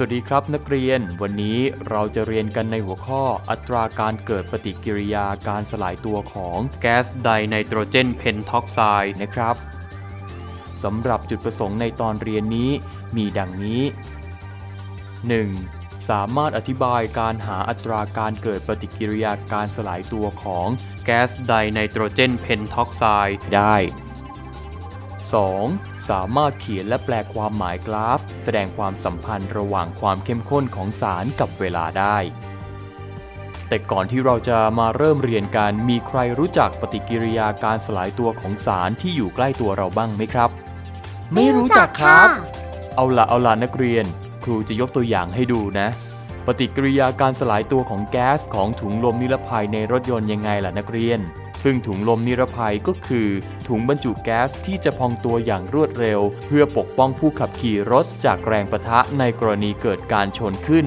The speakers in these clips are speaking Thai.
สวัสดีครับนักเรียน วันนี้เราจะเรียนกันในหัวข้ออัตราการเกิดปฏิกิริยาการสลายตัวของแก๊สไดไนโตรเจนเพนท็อกไซด์นะครับสำหรับจุดประสงค์ในตอนเรียนนี้มีดังนี้ 1. สามารถอธิบายการหาอัตราการเกิดปฏิกิริยาการสลายตัวของแก๊สไดไนโตรเจนเพนท็อกไซด์ได้ 2. สามารถเขียนและแปลความหมายกราฟ แสดงความสัมพันธ์ระหว่างความเข้มข้นของสารกับเวลาได้ แต่ก่อนที่เราจะมาเริ่มเรียนกันมีใครรู้จักปฏิกิริยาการสลายตัวของสารที่อยู่ใกล้ตัวเราบ้างไหมครับเอาละเอาละนักเรียน ครูจะยกตัวอย่างให้ดูนะ ปฏิกิริยาการสลายตัวของแก๊สของถุงลมนิรภัยในรถยนต์ยังไงล่ะนักเรียน ซึ่งถุงลมนิรภัยก็คือ ถุงบรรจุแก๊สที่จะพองตัวอย่างรวดเร็ว เพื่อปกป้องผู้ขับขี่รถจากแรงประทะในกรณีเกิดการชนขึ้น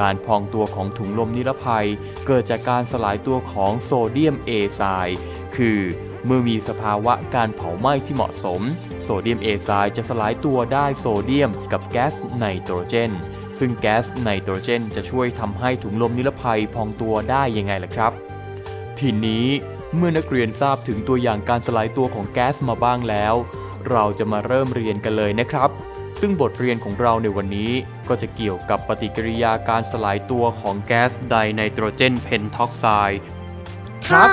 การพองตัวของถุงลมนิรภัย เกิดจากการสลายตัวของโซเดียมเอไซด์คือเมื่อมีสภาวะการเผาไหม้ที่เหมาะสม โซเดียมเอไซด์จะสลายตัวได้โซเดียมกับแก๊สไนโตรเจน ซึ่งแก๊สไนโตรเจนจะช่วยทำให้ถุงลมนิรภัยพองตัวได้ยังไงล่ะครับ ทีนี้ เมื่อนักเรียนทราบถึงตัวอย่างการสลายตัวของแก๊สมาบ้างแล้ว เราจะมาเริ่มเรียนกันเลยนะครับ ซึ่งบทเรียนของเราในวันนี้ก็จะเกี่ยวกับปฏิกิริยาการสลายตัวของแก๊สไดไนโตรเจนเพนท็อกไซด์ค่ะ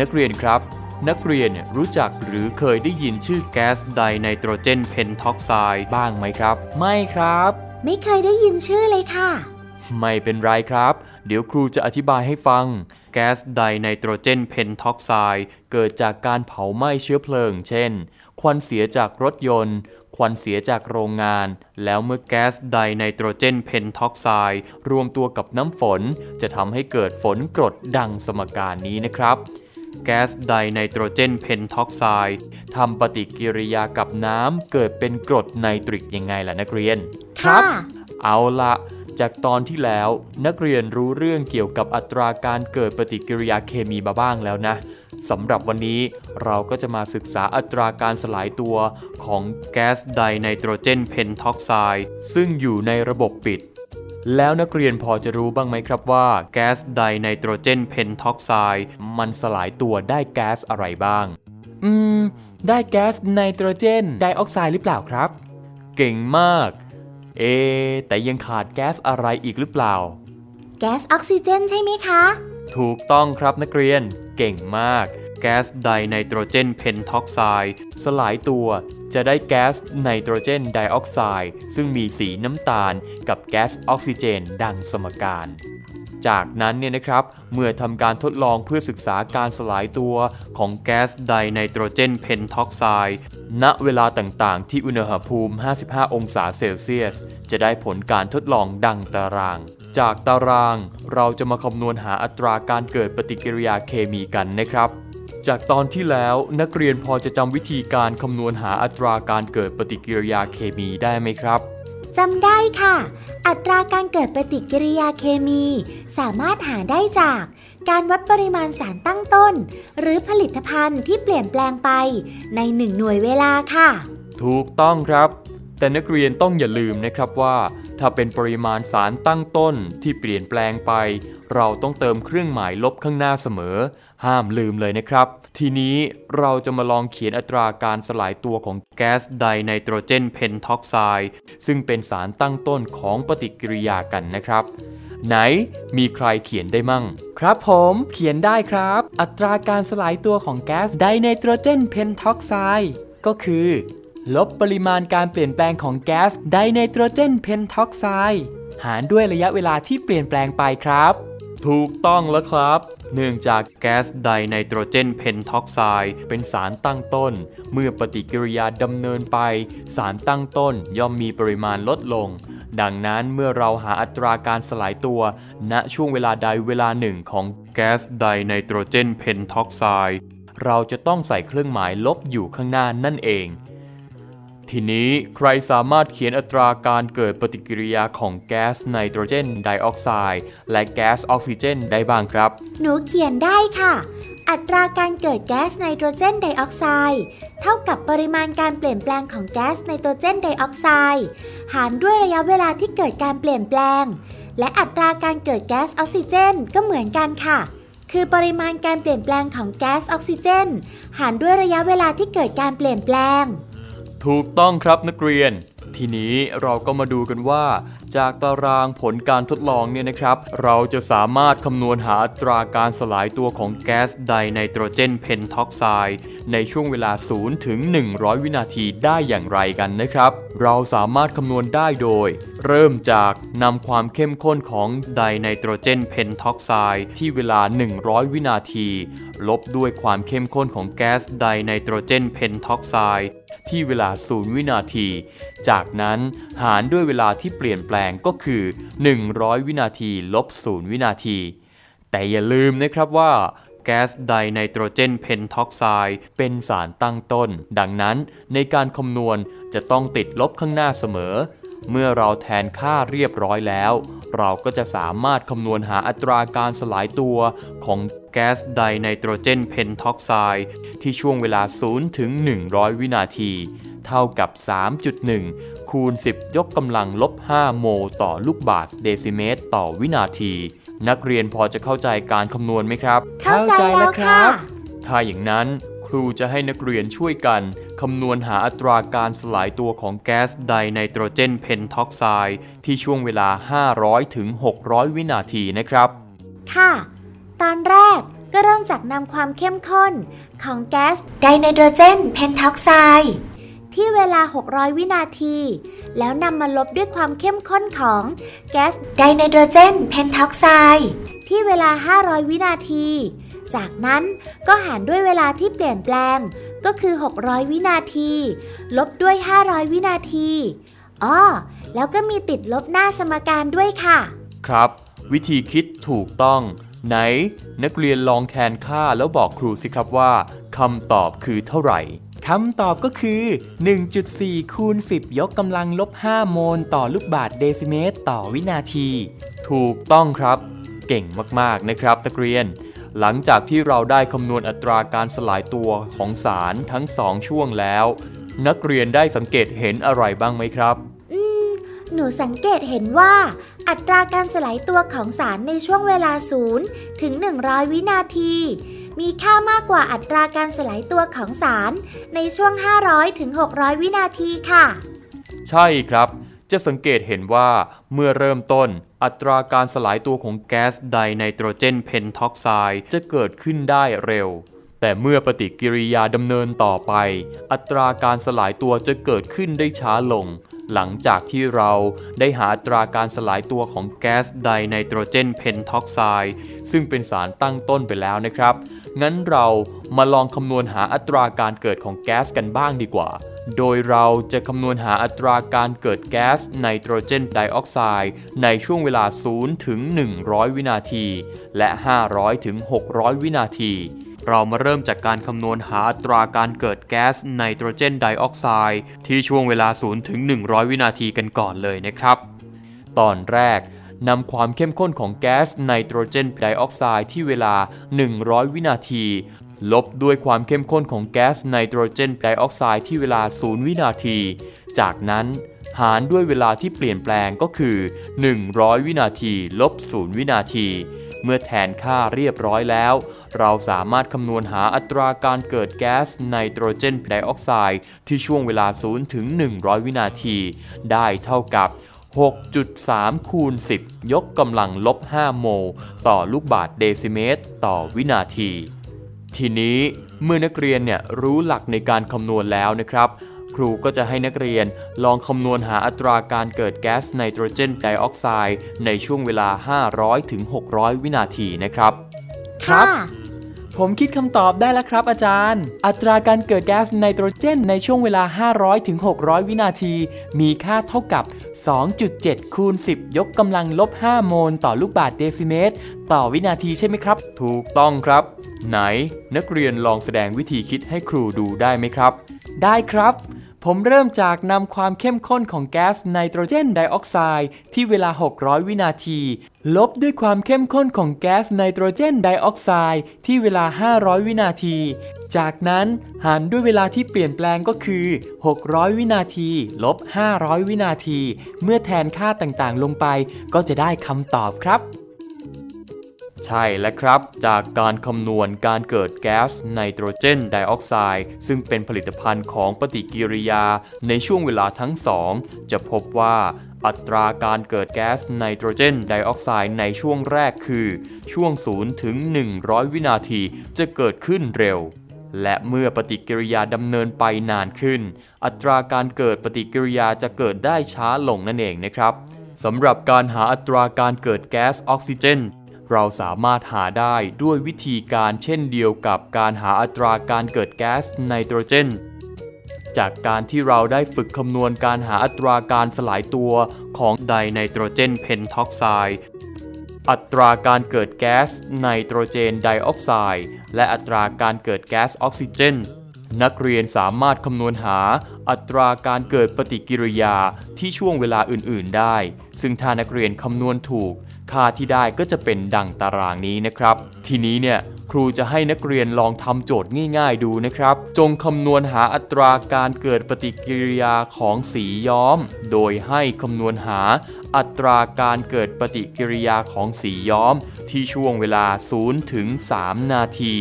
นักเรียนครับ นักเรียนเนี่ยรู้จักหรือเคยได้ยินชื่อแก๊สไดไนโตรเจนเพนท็อกไซด์บ้างไหมครับ ไม่ครับ ไม่เคยได้ยินชื่อเลยค่ะ ไม่เป็นไรครับ เดี๋ยวครูจะอธิบายให้ฟัง แก๊สไดไนโตรเจนเพนท็อกไซด์เกิดจากการเผาไหม้เชื้อเพลิง เช่น ควันเสียจากรถยนต์ ควันเสียจากโรงงาน แล้วเมื่อแก๊สไดไนโตรเจนเพนท็อกไซด์รวมตัวกับน้ำฝน จะทำให้เกิดฝนกรดดังสมการนี้นะครับแก๊สไดไนโตรเจนเพนท็อกไซด์ทำปฏิกิริยากับน้ำเกิดเป็นกรดไนตริกยังไงล่ะนักเรียนค่ะเอาละ จากตอนที่แล้ว นักเรียนรู้เรื่องเกี่ยวกับอัตราการเกิดปฏิกิริยาเคมีมาบ้างแล้วนะสำหรับวันนี้เราก็จะมาศึกษาอัตราการสลายตัวของแก๊สไดไนโตรเจนเพนท็อกไซด์ซึ่งอยู่ในระบบปิด แล้วนักเรียนพอจะรู้บ้างไหมครับว่าแก๊สไดไนโตรเจนเพนท็อกไซด์มันสลายตัวได้แก๊สอะไรบ้าง อืม ได้แก๊สไนโตรเจนไดออกไซด์หรือเปล่าครับ เก่งมาก เอะแต่ยังขาดแก๊สอะไรอีกหรือเปล่า แก๊สออกซิเจนใช่ไหมคะ ถูกต้องครับนักเรียนเก่งมาก แก๊สไดไนโตรเจนเพนท็อกไซด์สลายตัวจะได้แก๊สไนโตรเจนไดออกไซด์ซึ่งมีสีน้ำตาลกับแก๊สออกซิเจนดังสมการ จากนั้นเนี่ยนะครับ เมื่อทำการทดลองเพื่อศึกษาการสลายตัวของแก๊สไดไนโตรเจนเพนท็อกไซด์ณเวลาต่างๆ ที่อุณหภูมิ 55 องศาเซลเซียส จะได้ผลการทดลองดังตาราง จากตารางเราจะมาคำนวณหาอัตราการเกิดปฏิกิริยาเคมีกันนะครับ จากตอนที่แล้วนักเรียนพอจะจำวิธีการคำนวณหาอัตราการเกิดปฏิกิริยาเคมีได้ไหมครับ จำได้ค่ะ อัตราการเกิดปฏิกิริยาเคมี สามารถหาได้จาก การวัดปริมาณสารตั้งต้น หรือผลิตภัณฑ์ที่เปลี่ยนแปลงไปในหนึ่งหน่วยเวลาค่ะ ถูกต้องครับ แต่นักเรียนต้องอย่าลืมนะครับว่า ถ้าเป็นปริมาณสารตั้งต้นที่เปลี่ยนแปลงไป เราต้องเติมเครื่องหมายลบข้างหน้าเสมอ ห้ามลืมเลยนะครับ ทีนี้เราจะมาลองเขียนอัตราการสลายตัวของแก๊สไดไนโตรเจนเพนท็อกไซด์ซึ่งเป็นสารตั้งต้นของปฏิกิริยากันนะครับ ไหนมีใครเขียนได้มั่ง ครับผมเขียนได้ครับ อัตราการสลายตัวของแก๊สไดไนโตรเจนเพนท็อกไซด์ก็คือ ลบปริมาณการเปลี่ยนแปลงของแก๊สไดไนโตรเจนเพนท็อกไซด์หารด้วยระยะเวลาที่เปลี่ยนแปลงไปครับ ถูกต้องแล้วครับ เนื่องจากแก๊สไดไนโตรเจนเพนท็อกไซด์เป็นสารตั้งต้น เมื่อปฏิกิริยาดำเนินไป สารตั้งต้นย่อมมีปริมาณลดลง ดังนั้นเมื่อเราหาอัตราการสลายตัว ณช่วงเวลาใดเวลาหนึ่งของแก๊สไดไนโตรเจนเพนท็อกไซด์เราจะต้องใส่เครื่องหมายลบอยู่ข้างหน้านั่นเอง ทีนี้ใครสามารถเขียนอัตราการเกิดปฏิกิริยาของแก๊สไนโตรเจนไดออกไซด์และแก๊สออกซิเจนได้บ้างครับ หนูเขียนได้ค่ะ อัตราการเกิดแก๊สไนโตรเจนไดออกไซด์เท่ากับปริมาณการเปลี่ยนแปลงของแก๊สไนโตรเจนไดออกไซด์หารด้วยระยะเวลาที่เกิดการเปลี่ยนแปลง และอัตราการเกิดแก๊สออกซิเจนก็เหมือนกันค่ะคือปริมาณการเปลี่ยนแปลงของแก๊สออกซิเจน หารด้วยระยะเวลาที่เกิดการเปลี่ยนแปลง ถูกต้องครับนักเรียน ทีนี้เราก็มาดูกันว่า จากตารางผลการทดลองเนี่ยนะครับ เราจะสามารถคำนวณหาตราการสลายตัวของแก๊สไดไนโตรเจนเพนท็อกไซด์ในช่วงเวลา 0 ถึง 100 วินาทีได้อย่างไรกันนะครับ เราสามารถคำนวณได้โดย เริ่มจากนำความเข้มข้นของไดไนโตรเจนเพนท็อกไซด์ที่เวลา 100 วินาที ลบด้วยความเข้มข้นของแก๊สไดไนโตรเจนเพนท็อกไซด์ ที่เวลา 0 วินาที จากนั้นหารด้วยเวลาที่เปลี่ยนแปลงก็คือ 100 วินาทีลบ 0 วินาที แต่อย่าลืมนะครับว่าแก๊สไดไนโตรเจนเพนท็อกไซด์เป็นสารตั้งต้น ดังนั้นในการคำนวณจะต้องติดลบข้างหน้าเสมอ เมื่อเราแทนค่าเรียบร้อยแล้ว เราก็จะสามารถคำนวณหาอัตราการสลายตัวของแก๊สไดไนโตรเจนเพนท็อกไซด์ที่ช่วงเวลา 0 ถึง 100 วินาที เท่ากับ 3.1 คูณ 10 ยกกำลังลบ 5 โมลต่อลูกบาศก์เดซิเมตร ต่อวินาที นักเรียนพอจะเข้าใจการคำนวณไหมครับ เข้าใจแล้วค่ะถ้าอย่างนั้น ครูจะให้นักเรียนช่วยกันคำนวณหาอัตราการสลายตัวของแก๊สไดไนโตรเจนเพนท็อกไซด์ที่ช่วงเวลา 500 ถึง 600 วินาทีนะครับ ค่ะ ตอนแรกก็เริ่มจากนำความเข้มข้นของแก๊สไดไนโตรเจนเพนท็อกไซด์ที่เวลา 600 วินาที แล้วนำมาลบด้วยความเข้มข้นของแก๊สไดไนโตรเจนเพนท็อกไซด์ที่เวลา 500 วินาที จากนั้นก็หารด้วยเวลาที่เปลี่ยนแปลง ก็คือ 600 วินาที ลบด้วย 500 วินาทีอ้อแล้วก็มีติดลบหน้าสมการด้วยค่ะ ครับ วิธีคิดถูกต้อง ไหน นักเรียนลองแทนค่าแล้วบอกครูสิครับว่าคำตอบคือเท่าไหร่คำตอบก็คือ 1.4 คูณ 10 ยกกำลังลบ 5 โมลต่อลูกบาศก์เดซิเมตร ต่อวินาที ถูกต้องครับ เก่งมาก ๆ นะครับนักเรียน หลังจากที่เราได้คำนวณอัตราการสลายตัวของสารทั้งสองช่วงแล้ว นักเรียนได้สังเกตเห็นอะไรบ้างไหมครับหนูสังเกตเห็นว่า อัตราการสลายตัวของสารในช่วงเวลา0ถึง100 วินาที มีค่ามากกว่าอัตราการสลายตัวของสารในช่วง 500ถึง600 วินาทีค่ะ ใช่ครับ จะสังเกตเห็นว่าเมื่อเริ่มต้น อัตราการสลายตัวของแก๊สไดไนโตรเจนเพนท็อกไซด์จะเกิดขึ้นได้เร็ว แต่เมื่อปฏิกิริยาดำเนินต่อไป อัตราการสลายตัวจะเกิดขึ้นได้ช้าลง หลังจากที่เราได้หาอัตราการสลายตัวของแก๊สไดไนโตรเจนเพนท็อกไซด์ซึ่งเป็นสารตั้งต้นไปแล้วนะครับ งั้นเรามาลองคำนวณหาอัตราการเกิดของแก๊สกันบ้างดีกว่า โดยเราจะคำนวณหาอัตราการเกิดแก๊สไนโตรเจนไดออกไซด์ในช่วงเวลา 0 ถึง 100 วินาที และ 500 ถึง 600 วินาที เรามาเริ่มจากการคำนวณหาอัตราการเกิดแก๊สไนโตรเจนไดออกไซด์ที่ช่วงเวลา 0 ถึง 100 วินาทีกันก่อนเลยนะครับ ตอนแรกนำความเข้มข้นของแก๊สไนโตรเจนไดออกไซด์ที่เวลา 100 วินาที ลบด้วยความเข้มข้นของแก๊สไนโตรเจนไดออกไซด์ที่เวลา 0 วินาที จากนั้นหารด้วยเวลาที่เปลี่ยนแปลงก็คือ 100 วินาทีลบ 0 วินาที เมื่อแทนค่าเรียบร้อยแล้ว เราสามารถคำนวณหาอัตราการเกิดแก๊สไนโตรเจนไดออกไซด์ที่ช่วงเวลา 0 ถึง 100 วินาที ได้เท่ากับ6.3 คูณ 10 ยกกำลังลบ 5 โมล ต่อลูกบาศก์เดซิเมตร ต่อวินาที ทีนี้เมื่อนักเรียนเนี่ยรู้หลักในการคำนวณแล้วนะครับ ครูก็จะให้นักเรียนลองคำนวณหาอัตราการเกิดแก๊สไนโตรเจนไดออกไซด์ในช่วงเวลา 500ถึง600 วินาทีนะครับ ครับค่ะผมคิดคำตอบได้แล้วครับ อาจารย์ อัตราการเกิดแก๊สไนโตรเจนในช่วงเวลา 500ถึง600 วินาที มีค่าเท่ากับ 2.7 คูณ 10 ยกกำลังลบ 5 โมลต่อลูกบาศก์เดซิเมตร ต่อวินาทีใช่ไหมครับ ถูกต้องครับ ไหน นักเรียนลองแสดงวิธีคิดให้ครูดูได้ไหมครับ ได้ครับ ผมเริ่มจากนำความเข้มข้นของแก๊สไนโตรเจนไดออกไซด์ที่เวลา 600 วินาที ลบด้วยความเข้มข้นของแก๊สไนโตรเจนไดออกไซด์ที่เวลา 500 วินาที จากนั้นหารด้วยเวลาที่เปลี่ยนแปลงก็คือ 600 วินาที ลบ 500 วินาที เมื่อแทนค่าต่างๆ ลงไปก็จะได้คำตอบครับ ใช่แล้วครับ จากการคำนวณการเกิดแก๊สไนโตรเจนไดออกไซด์ซึ่งเป็นผลิตภัณฑ์ของปฏิกิริยาในช่วงเวลาทั้งสอง จะพบว่าอัตราการเกิดแก๊สไนโตรเจนไดออกไซด์ในช่วงแรกคือ ช่วง 0 ถึง 100 วินาทีจะเกิดขึ้นเร็ว และเมื่อปฏิกิริยาดำเนินไปนานขึ้น อัตราการเกิดปฏิกิริยาจะเกิดได้ช้าลงนั่นเองนะครับสำหรับการหาอัตราการเกิดแก๊สออกซิเจน เราสามารถหาได้ด้วยวิธีการเช่นเดียวกับการหาอัตราการเกิดแก๊สไนโตรเจน จากการที่เราได้ฝึกคำนวณการหาอัตราการสลายตัวของไดไนโตรเจนเพนท็อกไซด์อัตราการเกิดแก๊สไนโตรเจนไดออกไซด์และอัตราการเกิดแก๊สออกซิเจน นักเรียนสามารถคำนวณหาอัตราการเกิดปฏิกิริยาที่ช่วงเวลาอื่น ๆ ได้ ซึ่งถ้านักเรียนคำนวณถูก ค่าที่ได้ก็จะเป็นดังตารางนี้นะครับ ทีนี้เนี่ยครูจะให้นักเรียนลองทำโจทย์ง่าย ๆ ดูนะครับ จงคำนวณหาอัตราการเกิดปฏิกิริยาของสีย้อม โดยให้คำนวณหาอัตราการเกิดปฏิกิริยาของสีย้อม ที่ช่วงเวลา 0 ถึง 3 นาที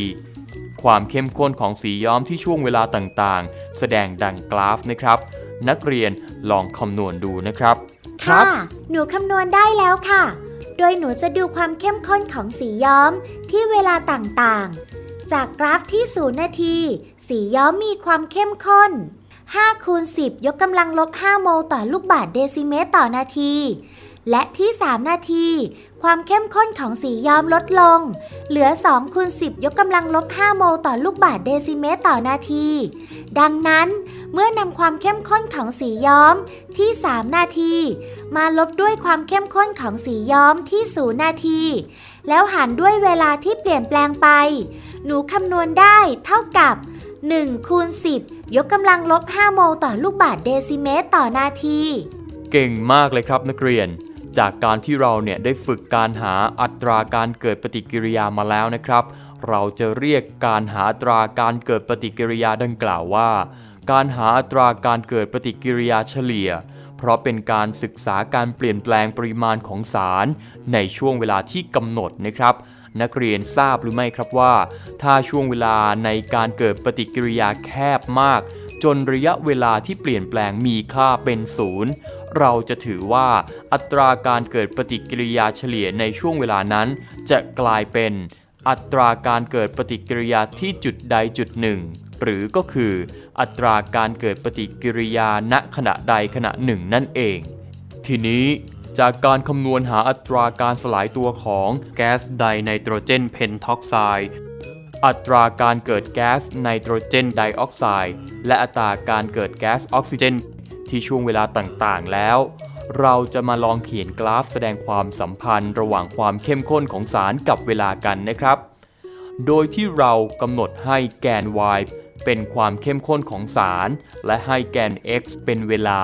ความเข้มข้นของสีย้อมที่ช่วงเวลาต่างๆ แสดงดังกราฟนะครับ นักเรียนลองคำนวณดูนะครับ ค่ะ หนูคำนวณได้แล้วค่ะ โดยหนูจะดูความเข้มข้นของสีย้อมที่เวลาต่างๆ จากกราฟที่ 0 นาที สีย้อมมีความเข้มข้น5คูณ10 ยกกำลังลบ 5 โมลต่อลูกบาศก์เดซิเมตรต่อนาที และที่ 3 นาที ความเข้มข้นของสีย้อมลดลง เหลือ2คูณ10 ยกกำลังลบ 5 โมลต่อลูกบาศก์เดซิเมตรต่อนาที ดังนั้นเมื่อนำความเข้มข้นของสีย้อมที่ 3 นาที มาลบด้วยความเข้มข้นของสีย้อมที่ 0 นาที แล้วหารด้วยเวลาที่เปลี่ยนแปลงไป หนูคำนวณได้เท่ากับ1คูณ10 ยกกำลังลบ 5 โมลต่อลูกบาศก์เดซิเมตรต่อนาที เก่งมากเลยครับนักเรียน จากการที่เราเนี่ยได้ฝึกการหาอัตราการเกิดปฏิกิริยามาแล้วนะครับ เราจะเรียกการหาอัตราการเกิดปฏิกิริยาดังกล่าวว่า การหาอัตราการเกิดปฏิกิริยาเฉลี่ย เพราะเป็นการศึกษาการเปลี่ยนแปลงปริมาณของสาร ในช่วงเวลาที่กำหนดนะครับนักเรียนทราบหรือไม่ครับว่า ถ้าช่วงเวลาในการเกิดปฏิกิริยาแคบมาก จนระยะเวลาที่เปลี่ยนแปลงมีค่าเป็นศูนย์ เราจะถือว่าอัตราการเกิดปฏิกิริยาเฉลี่ยในช่วงเวลานั้น จะกลายเป็นอัตราการเกิดปฏิกิริยาที่จุดใดจุดหนึ่ง หรือก็คือ อัตราการเกิดปฏิกิริยาณขณะใดขณะหนึ่งนั่นเอง ทีนี้จากการคำนวณหาอัตราการสลายตัวของแก๊สไดไนโตรเจนเพนท็อกไซด์อัตราการเกิดแก๊สไนโตรเจนไดออกไซด์และอัตราการเกิดแก๊สออกซิเจน ที่ช่วงเวลาต่างๆแล้ว เราจะมาลองเขียนกราฟแสดงความสัมพันธ์ระหว่างความเข้มข้นของสารกับเวลากันนะครับ โดยที่เรากำหนดให้แกน y เป็นความเข้มข้นของสาร และให้แกน x เป็นเวลา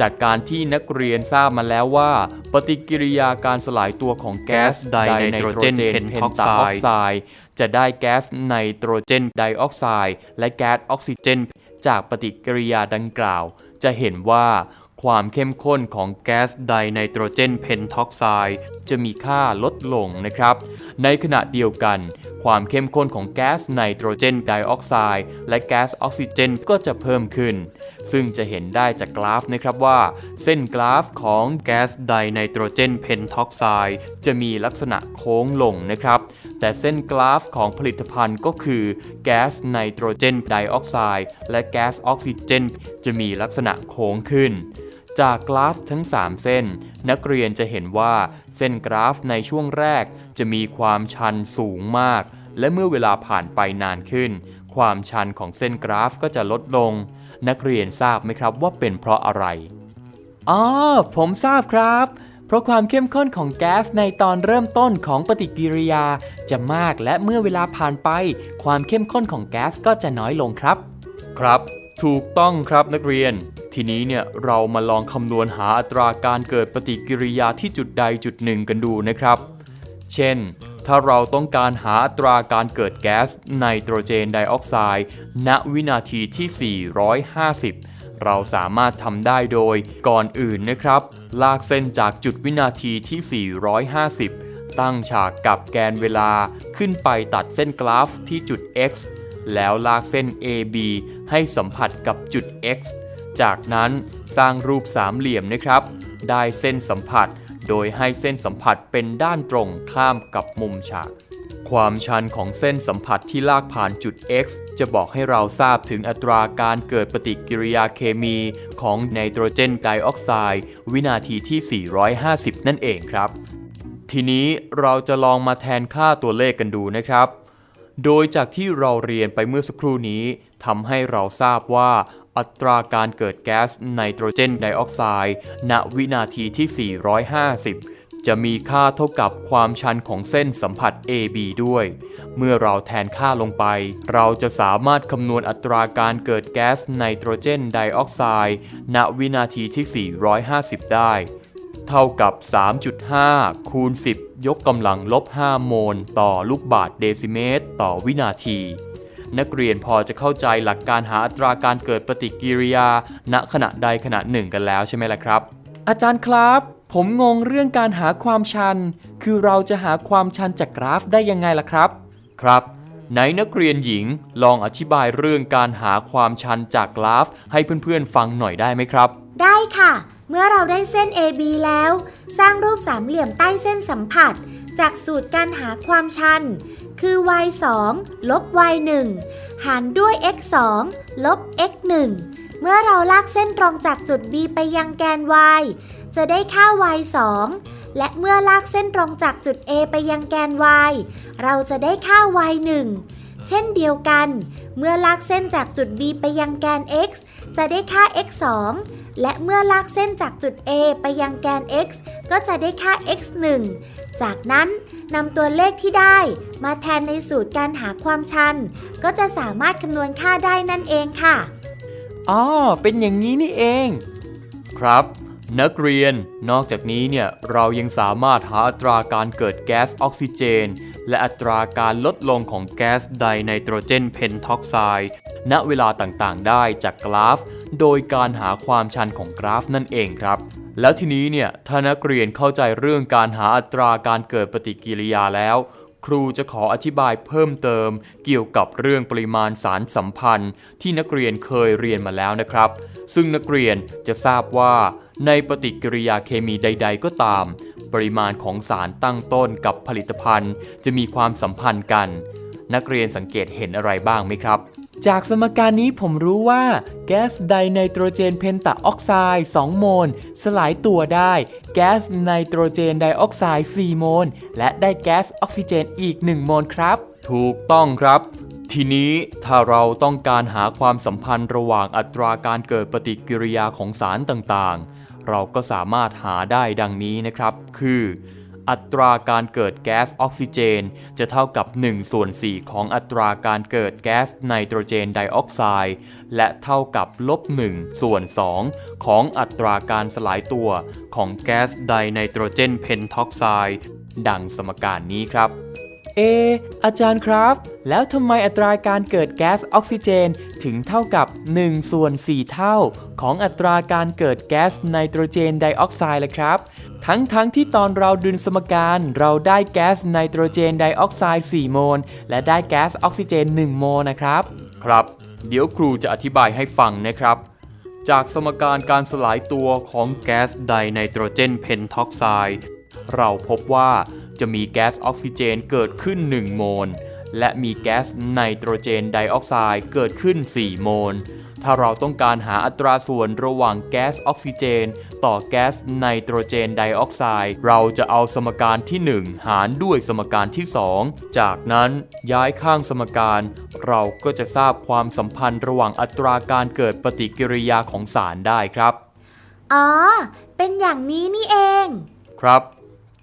จากการที่นักเรียนทราบมาแล้วว่า ปฏิกิริยาการสลายตัวของแก๊สไดไนโตรเจนเพนท็อกไซด์จะได้แก๊สไนโตรเจนไดออกไซด์และแก๊สออกซิเจน จากปฏิกิริยาดังกล่าว จะเห็นว่าความเข้มข้นของแก๊สไดไนโตรเจนเพนท็อกไซด์จะมีค่าลดลงนะครับ ในขณะเดียวกัน ความเข้มข้นของแก๊สไนโตรเจนไดออกไซด์และแก๊สออกซิเจนก็จะเพิ่มขึ้น ซึ่งจะเห็นได้จากกราฟนะครับว่า เส้นกราฟของแก๊สไดไนโตรเจนเพนท็อกไซด์จะมีลักษณะโค้งลงนะครับ แต่เส้นกราฟของผลิตภัณฑ์ก็คือแก๊สไนโตรเจนไดออกไซด์และแก๊สออกซิเจน จะมีลักษณะโค้งขึ้น จากกราฟทั้ง 3 เส้น นักเรียนจะเห็นว่าเส้นกราฟในช่วงแรกจะมีความชันสูงมาก และเมื่อเวลาผ่านไปนานขึ้น ความชันของเส้นกราฟก็จะลดลง นักเรียนทราบไหมครับว่าเป็นเพราะอะไรอ๋อผมทราบครับ ราะความเข้มข้นของแก๊สในตอนเริ่มต้นของปฏิกิริยา จะมากและเมื่อเวลาผ่านไป ความเข้มข้นของแก๊สก็จะน้อยลงครับ ครับ ถูกต้องครับนักเรียน ทีนี้เนี่ยเรามาลองคำนวณหาอัตราการเกิดปฏิกิริยาที่จุดใดจุดหนึ่งกันดูนะครับ เช่น ถ้าเราต้องการหาอัตราการเกิดแก๊สไนโตรเจนไดออกไซด์ณวินาทีที่ 450 เราสามารถทำได้โดยก่อนอื่นนะครับ ลากเส้นจากจุดวินาทีที่ 450 ตั้งฉากกับแกนเวลาขึ้นไปตัดเส้นกราฟที่จุด x แล้วลากเส้น AB ให้สัมผัสกับจุด x จากนั้นสร้างรูปสามเหลี่ยมนะครับ ได้เส้นสัมผัส โดยให้เส้นสัมผัสเป็นด้านตรงข้ามกับมุมฉาก ความชันของเส้นสัมผัสที่ลากผ่านจุด x จะบอกให้เราทราบถึงอัตราการเกิดปฏิกิริยาเคมีของไนโตรเจนไดออกไซด์วินาทีที่ 450 นั่นเองครับ ทีนี้เราจะลองมาแทนค่าตัวเลขกันดูนะครับ โดยจากที่เราเรียนไปเมื่อสักครู่นี้ทำให้เราทราบว่าอัตราการเกิดแก๊สไนโตรเจนไดออกไซด์ณวินาทีที่ 450 จะมีค่าเท่ากับความชันของเส้นสัมผัส AB ด้วย เมื่อเราแทนค่าลงไป เราจะสามารถคำนวณอัตราการเกิดแก๊สไนโตรเจนไดออกไซด์ณวินาทีที่ 450 ได้ เท่ากับ 3.5 คูณ 10 ยกกำลังลบ 5 โมล ต่อลูกบาศก์เดซิเมตร ต่อวินาที นักเรียนพอจะเข้าใจหลักการหาอัตราการเกิดปฏิกิริยา ณขณะใดขณะหนึ่งกันแล้วใช่ไหมล่ะครับ อาจารย์ครับ ผมงงเรื่องการหาความชัน คือเราจะหาความชันจากกราฟได้ยังไงล่ะครับ ครับไหนนักเรียนหญิงลองอธิบายเรื่องการหาความชันจากกราฟ ให้เพื่อนๆฟังหน่อยได้ไหมครับ ได้ค่ะ เมื่อเราได้เส้น AB แล้ว สร้างรูปสามเหลี่ยมใต้เส้นสัมผัส จากสูตรการหาความชัน คือ y 2ลบ y 1หารด้วย x 2ลบ x 1 เมื่อเราลากเส้นตรงจากจุด B ไปยังแกน y จะได้ค่า y 2 และเมื่อลากเส้นตรงจากจุด A ไปยังแกน y เราจะได้ค่า y 1 เช่นเดียวกัน เมื่อลากเส้นจากจุด B ไปยังแกน x จะได้ค่า x 2และเมื่อลากเส้นจากจุด A ไปยังแกน x ก็จะได้ค่า x 1จากนั้นนำตัวเลขที่ได้ มาแทนในสูตรการหาความชัน ก็จะสามารถคำนวณค่าได้นั่นเองค่ะ อ๋อเป็นอย่างนี้นี่เอง ครับ นักเรียนนอกจากนี้เนี่ยเรายังสามารถหาอัตราการเกิดแก๊สออกซิเจน และอัตราการลดลงของแก๊สไดไนโตรเจนเพนท็อกไซด์ณเวลาต่างๆ ได้จากกราฟ โดยการหาความชันของกราฟนั่นเองครับแล้วทีนี้เนี่ยถ้านักเรียนเข้าใจเรื่องการหาอัตราการเกิดปฏิกิริยาแล้ว ครูจะขออธิบายเพิ่มเติม เกี่ยวกับเรื่องปริมาณสารสัมพันธ์ ที่นักเรียนเคยเรียนมาแล้วนะครับ ซึ่งนักเรียนจะทราบว่า ในปฏิกิริยาเคมีใด ๆ ก็ตาม ปริมาณของสารตั้งต้นกับผลิตภัณฑ์ จะมีความสัมพันธ์กัน นักเรียนสังเกตเห็นอะไรบ้างไหมครับ จากสมการนี้ผมรู้ว่าแก๊สไดไนโตรเจนเพนตาออกไซด์2โมล สลายตัวได้ แก๊สไนโตรเจนไดออกไซด์4โมล และได้แก๊สออกซิเจนอีก 1 โมลครับ ถูกต้องครับ ทีนี้ถ้าเราต้องการหาความสัมพันธ์ระหว่างอัตราการเกิดปฏิกิริยาของสารต่างๆ เราก็สามารถหาได้ดังนี้นะครับ คือ อัตราการเกิดแก๊สออกซิเจน จะเท่ากับ1ส่วน4ของอัตราการเกิดแก๊สไนโตรเจนไดออกไซด์และเท่ากับลบ1ส่วน2ของอัตราการสลายตัวของแก๊สไดไนโตรเจนเพนท็อกไซด์ดังสมการนี้ครับ เอ อาจารย์ครับ แล้วทำไมอัตราการเกิดแก๊สออกซิเจนถึงเท่ากับ1ส่วน4เท่า ของอัตราการเกิดแก๊สไนโตรเจนไดออกไซด์ล่ะครับ ทั้งๆทที่ตอนเราดึงสมการเราได้แก๊สไนโตรเจนไดออกไซด์4โมล และได้แก๊สออกซิเจน 1 โมลนะครับ ครับ เดี๋ยวครูจะอธิบายให้ฟังนะครับ จากสมการการสลายตัวของแก๊สไดไนโตรเจนเพนท็อกไซด์เราพบว่า จะมีแก๊สออกซิเจนเกิดขึ้น 1 โมล และมีแก๊สไนโตรเจนไดออกไซด์เกิดขึ้น 4 โมล ถ้าเราต้องการหาอัตราส่วนระหว่างแก๊สออกซิเจน ต่อแก๊สไนโตรเจนไดออกไซด์ เราจะเอาสมการที่ 1 หารด้วยสมการที่ 2 จากนั้นย้ายข้างสมการ เราก็จะทราบความสัมพันธ์ระหว่างอัตราการเกิดปฏิกิริยาของสารได้ครับ อ๋อ เป็นอย่างนี้นี่เอง ครับ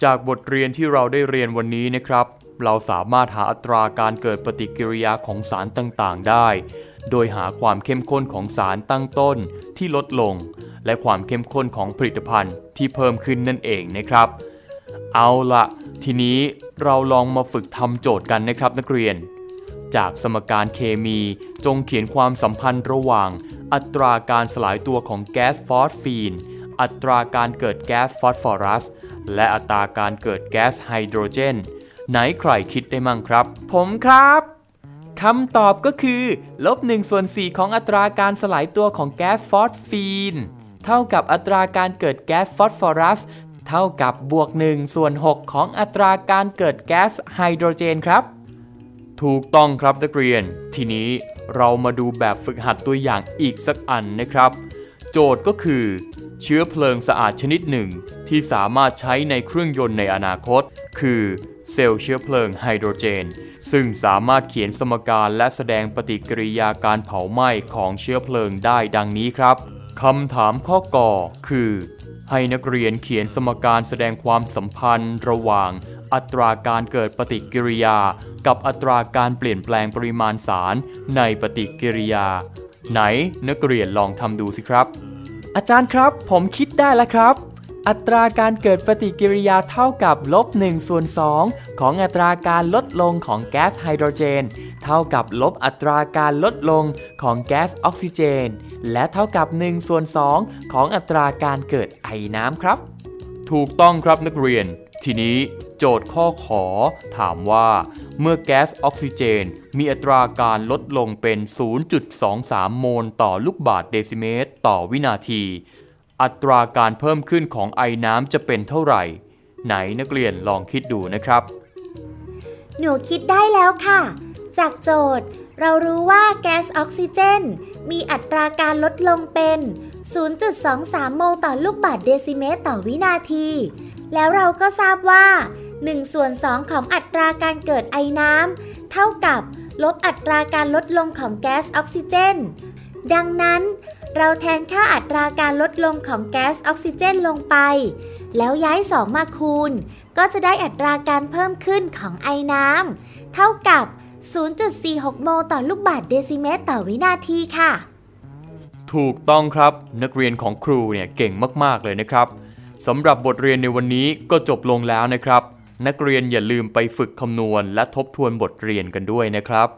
จากบทเรียนที่เราได้เรียนวันนี้นะครับ เราสามารถหาอัตราการเกิดปฏิกิริยาของสารต่างๆ ได้ โดยหาความเข้มข้นของสารตั้งต้นที่ลดลง และความเข้มข้นของผลิตภัณฑ์ที่เพิ่มขึ้นนั่นเองนะครับ เอาละทีนี้เราลองมาฝึกทำโจทย์กันนะครับนักเรียน จากสมการเคมีจงเขียนความสัมพันธ์ระหว่าง อัตราการสลายตัวของแก๊สฟอสฟีน อัตราการเกิดแก๊สฟอสฟอรัส และอัตราการเกิดแก๊สไฮโดรเจน ไหนใครคิดได้มั่งครับ ผมครับคำตอบก็คือลบ1ส่วน4ของอัตราการสลายตัวของแก๊สฟอสฟีน เท่ากับอัตราการเกิดแก๊สฟอสฟอรัส เท่ากับบวก1ส่วน6ของอัตราการเกิดแก๊สไฮโดรเจนครับ ถูกต้องครับนักเรียน ทีนี้เรามาดูแบบฝึกหัดตัวอย่างอีกสักอันนะครับ โจทย์ก็คือ เชื้อเพลิงสะอาดชนิดหนึ่ง ที่สามารถใช้ในเครื่องยนต์ในอนาคต คือเซลล์เชื้อเพลิงไฮโดรเจน ซึ่งสามารถเขียนสมการและแสดงปฏิกิริยาการเผาไหม้ของเชื้อเพลิงได้ดังนี้ครับคำถามข้อกอคือ ให้นักเรียนเขียนสมการแสดงความสัมพันธ์ ระหว่างอัตราการเกิดปฏิกิริยา กับอัตราการเปลี่ยนแปลงปริมาณสารในปฏิกิริยา ไหนนักเรียนลองทำดูสิครับ อาจารย์ครับ ผมคิดได้แล้วครับ อัตราการเกิดปฏิกิริยาเท่ากับลบ1ส่วน2ของอัตราการลดลงของแก๊สไฮโดรเจน เท่ากับลบอัตราการลดลงของแก๊สออกซิเจน และเท่ากับ1ส่วน2ของอัตราการเกิดไอน้ำครับ ถูกต้องครับนักเรียน ทีนี้ โจทย์ข้อขอ ถามว่า เมื่อแก๊สออกซิเจน มีอัตราการลดลงเป็น 0.23 โมลต่อลูกบาศก์เดซิเมตร ต่อวินาที อัตราการเพิ่มขึ้นของไอน้ำจะเป็นเท่าไหร่ ไหนนักเรียนลองคิดดูนะครับ หนูคิดได้แล้วค่ะ จากโจทย์ เรารู้ว่าแก๊สออกซิเจน มีอัตราการลดลงเป็น 0.23 โมลต่อลูกบาศก์เดซิเมตร ต่อวินาที แล้วเราก็ทราบว่า 1ส่วน2ของอัตราการเกิดไอน้ำเท่ากับลบอัตราการลดลงของแก๊สออกซิเจน ดังนั้น เราแทนค่าอัตราการลดลงของแก๊สออกซิเจนลงไป แล้วย้าย 2 มาคูณ ก็จะได้อัตราการเพิ่มขึ้นของไอน้ำเท่ากับ 0.46 โมลต่อลูกบาศก์เดซิเมตรต่อวินาทีค่ะ ถูกต้องครับนักเรียนของครูเนี่ยเก่งมาก ๆ เลยนะครับสำหรับบทเรียนในวันนี้ก็จบลงแล้วนะครับ นักเรียนอย่าลืมไปฝึกคำนวณและทบทวนบทเรียนกันด้วยนะครับ